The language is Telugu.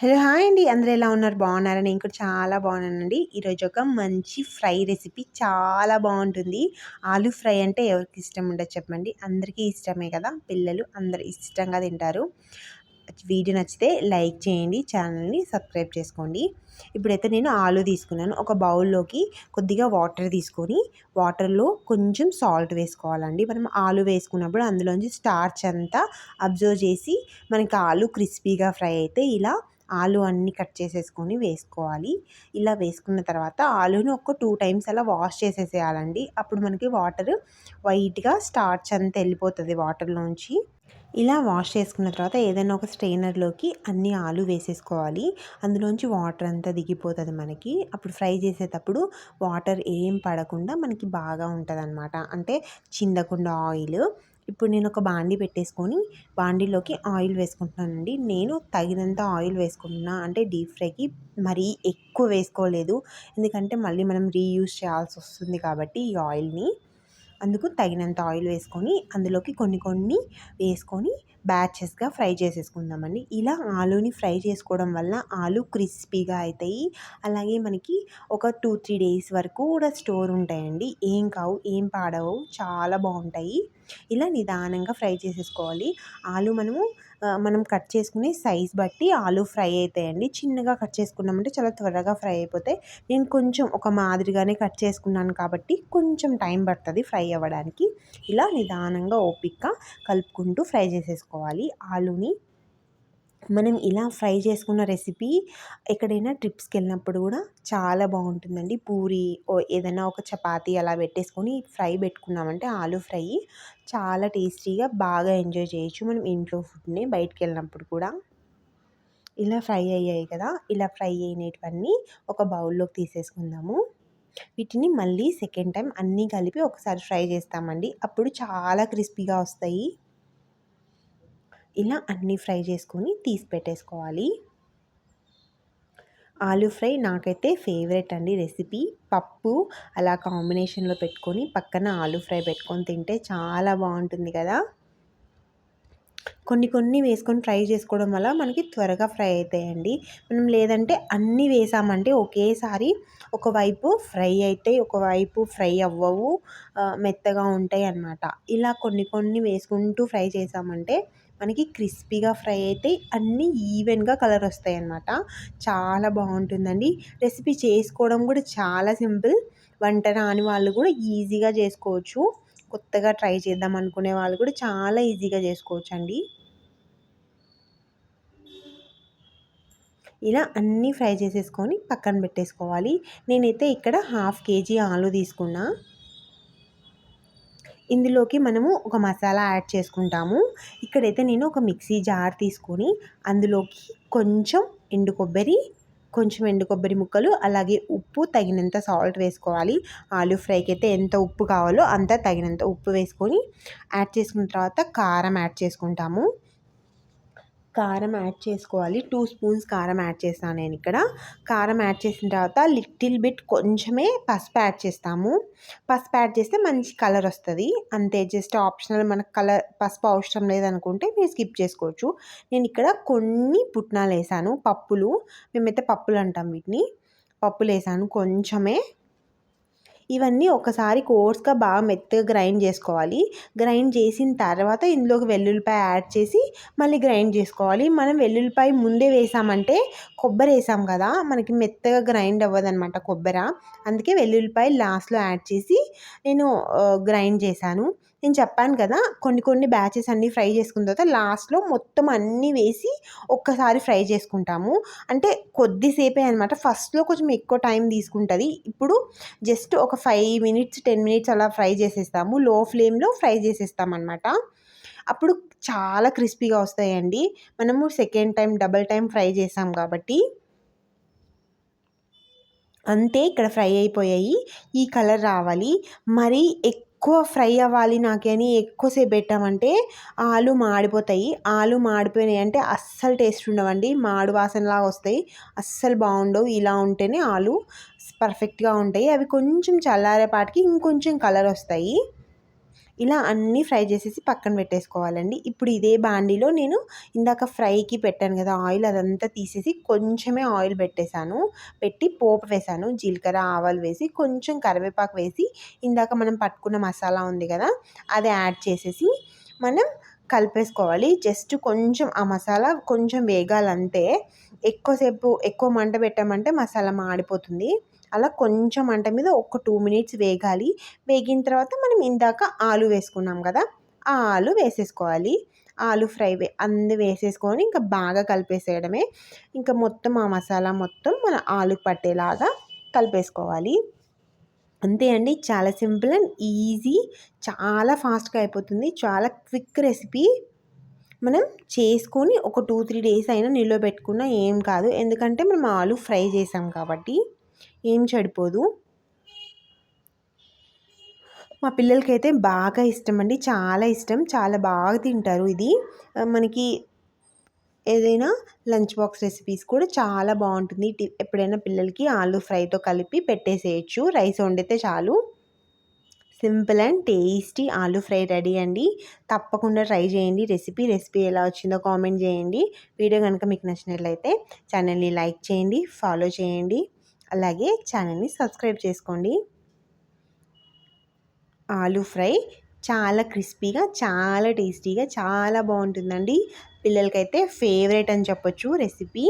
హలో హాయ్ అండి. అందరూ ఎలా ఉన్నారు? బాగున్నారా? నేను కూడా చాలా బాగున్నానండి. ఈరోజు ఒక మంచి ఫ్రై రెసిపీ చాలా బాగుంటుంది. ఆలూ ఫ్రై అంటే ఎవరికి ఇష్టం ఉండదు చెప్పండి. అందరికీ ఇష్టమే కదా. పిల్లలు అందరు ఇష్టంగా తింటారు. వీడియో నచ్చితే లైక్ చేయండి ఛానల్ని సబ్స్క్రైబ్ చేసుకోండి. ఇప్పుడైతే నేను ఆలు తీసుకున్నాను. ఒక బౌల్లోకి కొద్దిగా వాటర్ తీసుకొని వాటర్లో కొంచెం సాల్ట్ వేసుకోవాలండి. మనం ఆలు వేసుకున్నప్పుడు అందులోంచి స్టార్చ్ అంతా అబ్జర్వ్ చేసి మనకి ఆలు క్రిస్పీగా ఫ్రై అయితే ఇలా ఆలు అన్నీ కట్ చేసేసుకొని వేసుకోవాలి. ఇలా వేసుకున్న తర్వాత ఆలూను ఒక టూ టైమ్స్ అలా వాష్ చేసేసేయాలండి. అప్పుడు మనకి వాటర్ వైట్గా స్టార్చ్ అంతా వెళ్ళిపోతుంది వాటర్లోంచి ఇలా వాష్ చేసుకున్న తర్వాత ఏదైనా ఒక స్ట్రెయినర్లోకి అన్ని ఆలు వేసేసుకోవాలి. అందులోంచి వాటర్ అంతా దిగిపోతుంది మనకి. అప్పుడు ఫ్రై చేసేటప్పుడు వాటర్ ఏం పడకుండా మనకి బాగా ఉంటుంది అంటే చిందకుండా ఆయిల్. ఇప్పుడు నేను ఒక బాండీ పెట్టేసుకొని బాండీలోకి ఆయిల్ వేసుకుంటున్నానండి. నేను తగినంత ఆయిల్ వేసుకుంటున్నా. అంటే డీప్ ఫ్రైకి మరీ ఎక్కువ వేసుకోలేదు. ఎందుకంటే మళ్ళీ మనం రీయూజ్ చేయాల్సి వస్తుంది కాబట్టి ఈ ఆయిల్ని. అందుకు తగినంత ఆయిల్ వేసుకొని అందులోకి కొన్ని కొన్ని వేసుకొని బ్యాచెస్గా ఫ్రై చేసేసుకుందామండి. ఇలా ఆలూని ఫ్రై చేసుకోవడం వల్ల ఆలు క్రిస్పీగా అవుతాయి అలాగే మనకి ఒక టూ త్రీ డేస్ వరకు కూడా స్టోర్ ఉంటాయండి. ఏం కావు ఏం పాడవు చాలా బాగుంటాయి. ఇలా నిదానంగా ఫ్రై చేసేసుకోవాలి. ఆలు మనము మనం కట్ చేసుకునే సైజ్ బట్టి ఆలు ఫ్రై అవుతాయండి చిన్నగా కట్ చేసుకున్నామంటే చాలా త్వరగా ఫ్రై అయిపోతాయి. నేను కొంచెం ఒక మాదిరిగానే కట్ చేసుకున్నాను కాబట్టి కొంచెం టైం పడుతుంది ఫ్రై అవ్వడానికి. ఇలా నిదానంగా ఓపిక కలుపుకుంటూ ఫ్రై చేసేసుకోవాలి. ఆలుని మనం ఇలా ఫ్రై చేసుకున్న రెసిపీ ఎక్కడైనా ట్రిప్స్కి వెళ్ళినప్పుడు కూడా చాలా బాగుంటుందండి. పూరి ఏదైనా ఒక చపాతీ అలా పెట్టేసుకొని ఫ్రై పెట్టుకున్నామంటే ఆలు ఫ్రై చాలా టేస్టీగా బాగా ఎంజాయ్ చేయొచ్చు మనం ఇంట్లో ఫుడ్ని బయటికి వెళ్ళినప్పుడు కూడా. ఇలా ఫ్రై అయ్యాయి కదా! ఇలా ఫ్రై అయినటువన్నీ ఒక బౌల్లోకి తీసేసుకుందాము. వీటిని మళ్ళీ సెకండ్ టైం అన్నీ కలిపి ఒకసారి ఫ్రై చేస్తామండి. అప్పుడు చాలా క్రిస్పీగా వస్తాయి. ఇలా అన్నీ ఫ్రై చేసుకొని తీసి పెట్టేసుకోవాలి. ఆలూ ఫ్రై నాకైతే ఫేవరెట్ అండి రెసిపీ. పప్పు అలా కాంబినేషన్లో పెట్టుకొని పక్కన ఆలూ ఫ్రై పెట్టుకొని తింటే చాలా బాగుంటుంది కదా. కొన్ని కొన్ని వేసుకొని ఫ్రై చేసుకోవడం వల్ల మనకి త్వరగా ఫ్రై అవుతాయండి. మనం లేదంటే అన్నీ వేసామంటే ఒకేసారి ఒకవైపు ఫ్రై అవుతాయి ఒకవైపు ఫ్రై అవ్వవు మెత్తగా ఉంటాయి అన్నమాట. ఇలా కొన్ని కొన్ని వేసుకుంటూ ఫ్రై చేసామంటే మనకి క్రిస్పీగా ఫ్రై అయితే అన్నీ ఈవెన్గా కలర్ వస్తాయి అన్నమాట చాలా బాగుంటుందండి. రెసిపీ చేసుకోవడం కూడా చాలా సింపుల్. వంట రాని వాళ్ళు కూడా ఈజీగా చేసుకోవచ్చు. కొత్తగా ట్రై చేద్దాం అనుకునే వాళ్ళు కూడా చాలా ఈజీగా చేసుకోవచ్చు అండి ఇలా అన్నీ ఫ్రై చేసేసుకొని పక్కన పెట్టేసుకోవాలి. నేనైతే ఇక్కడ హాఫ్ కేజీ ఆలు తీసుకున్నా. ఇందులోకి మనము ఒక మసాలా యాడ్ చేసుకుంటాము. ఇక్కడైతే నేను ఒక మిక్సీ జార్ తీసుకొని అందులోకి కొంచెం ఎండు కొబ్బరి కొంచెం ఎండు కొబ్బరి ముక్కలు అలాగే ఉప్పు తగినంత సాల్ట్ వేసుకోవాలి. ఆలు ఫ్రైకి అయితే ఎంత ఉప్పు కావాలో అంత తగినంత ఉప్పు వేసుకొని యాడ్ చేసుకున్న తర్వాత కారం యాడ్ చేసుకుంటాము. కారం యాడ్ చేసుకోవాలి. టూ స్పూన్స్ కారం యాడ్ చేస్తాను నేను ఇక్కడ. కారం యాడ్ చేసిన తర్వాత లిటిల్ బిట్ కొంచెమే పసుపు యాడ్ చేస్తాము. పసుపు యాడ్ చేస్తే మంచి కలర్ వస్తుంది. అంతే జస్ట్ ఆప్షనల్ మనకు కలర్ పసుపు అవసరం లేదనుకుంటే మీరు స్కిప్ చేసుకోవచ్చు. నేను ఇక్కడ కొన్ని పుట్నాలు వేసాను. పప్పులు మేమైతే పప్పులు అంటాం వీటిని. పప్పులు వేసాను. కొంచెమే ఇవన్నీ ఒకసారి కోర్స్గా బాగా మెత్తగా గ్రైండ్ చేసుకోవాలి. గ్రైండ్ చేసిన తర్వాత ఇందులోకి వెల్లుల్లిపాయ యాడ్ చేసి మళ్ళీ గ్రైండ్ చేసుకోవాలి. మనం వెల్లుల్లిపాయ ముందే వేసామంటే కొబ్బరి వేసాం కదా మనకి మెత్తగా గ్రైండ్ అవ్వదనమాట కొబ్బరి. అందుకే వెల్లుల్లిపాయ లాస్ట్లో యాడ్ చేసి నేను గ్రైండ్ చేశాను. నేను చెప్పాను కదా కొన్ని కొన్ని బ్యాచెస్ అన్నీ ఫ్రై చేసుకున్న తర్వాత లాస్ట్లో మొత్తం అన్నీ వేసి ఒక్కసారి ఫ్రై చేసుకుంటాము. అంటే కొద్దిసేపే అనమాట ఫస్ట్లో కొంచెం ఎక్కువ టైం తీసుకుంటుంది. ఇప్పుడు జస్ట్ ఒక ఫైవ్ మినిట్స్ టెన్ మినిట్స్ అలా ఫ్రై చేసేస్తాము. లో ఫ్లేమ్లో ఫ్రై చేసేస్తాం అనమాట అప్పుడు చాలా క్రిస్పీగా వస్తాయండి. మనము second time double time fry చేసాం కాబట్టి. అంతే ఇక్కడ ఫ్రై అయిపోయాయి. ఈ కలర్ రావాలి. మరీ ఎక్కువ ఎక్కువ ఫ్రై అవ్వాలి నాకని ఎక్కువసేపు పెట్టామంటే ఆలు మాడిపోతాయి. ఆలు మాడిపోయినాయి అంటే అస్సలు టేస్ట్ ఉండవండి. మాడు వాసనలాగా వస్తాయి. అస్సలు బాగుండవు. ఇలా ఉంటేనే ఆలు పర్ఫెక్ట్గా ఉంటాయి. అవి కొంచెం చల్లారేపాటికి ఇంకొంచెం కలర్ వస్తాయి. ఇలా అన్నీ ఫ్రై చేసేసి పక్కన పెట్టేసుకోవాలండి. ఇప్పుడు ఇదే బాండీలో నేను ఇందాక ఫ్రైకి పెట్టాను కదా ఆయిల్ అదంతా తీసేసి కొంచెమే ఆయిల్ పెట్టేశాను. పెట్టి పోపు వేసాను జీలకర్ర ఆవాలు వేసి కొంచెం కరివేపాకు వేసి ఇందాక మనం పట్టుకున్న మసాలా ఉంది కదా అది యాడ్ చేసేసి మనం కలిపేసుకోవాలి. జస్ట్ కొంచెం ఆ మసాలా కొంచెం వేగాలంటే ఎక్కువసేపు ఎక్కువ మంట పెట్టామంటే మసాలా మాడిపోతుంది. అలా కొంచెం మంట మీద ఒక టూ మినిట్స్ వేగాలి. వేగిన తర్వాత మనం ఇందాక ఆలు వేసుకున్నాం కదా ఆ ఆలు వేసేసుకోవాలి. ఆలు ఫ్రై వే వేసేసుకొని ఇంకా బాగా కలిపేసేయడమే. ఇంకా మొత్తం ఆ మసాలా మొత్తం మన ఆలు పట్టేలాగా కలిపేసుకోవాలి. అంతే అండి. చాలా సింపుల్ అండ్ ఈజీ. చాలా ఫాస్ట్గా అయిపోతుంది. చాలా క్విక్ రెసిపీ మనం చేసుకొని ఒక టూ త్రీ డేస్ అయినా నిల్వ పెట్టుకున్నా ఏం కాదు. ఎందుకంటే మనం ఆలు ఫ్రై చేసాం కాబట్టి ఏం చెడిపోదు. మా పిల్లలకైతే బాగా ఇష్టం అండి. చాలా ఇష్టం. చాలా బాగా తింటారు ఇది. మనకి ఏదైనా లంచ్ బాక్స్ రెసిపీస్ కూడా చాలా బాగుంటుంది. ఎప్పుడైనా పిల్లలకి ఆలు ఫ్రైతో కలిపి పెట్టేసేయచ్చు. రైస్ వండితే చాలు. Simple and tasty aloo fry ready అండి. తప్పకుండా ట్రై చేయండి. రెసిపీ రెసిపీ ఎలా వచ్చిందో కామెంట్ చేయండి. వీడియో కనుక మీకు నచ్చినట్లయితే ఛానల్ని లైక్ చేయండి ఫాలో చేయండి. అలాగే ఛానల్ని సబ్స్క్రైబ్ చేసుకోండి. ఆలు ఫ్రై చాలా క్రిస్పీగా చాలా టేస్టీగా చాలా బాగుంటుందండి. పిల్లలకైతే ఫేవరెట్ అని చెప్పొచ్చు రెసిపీ.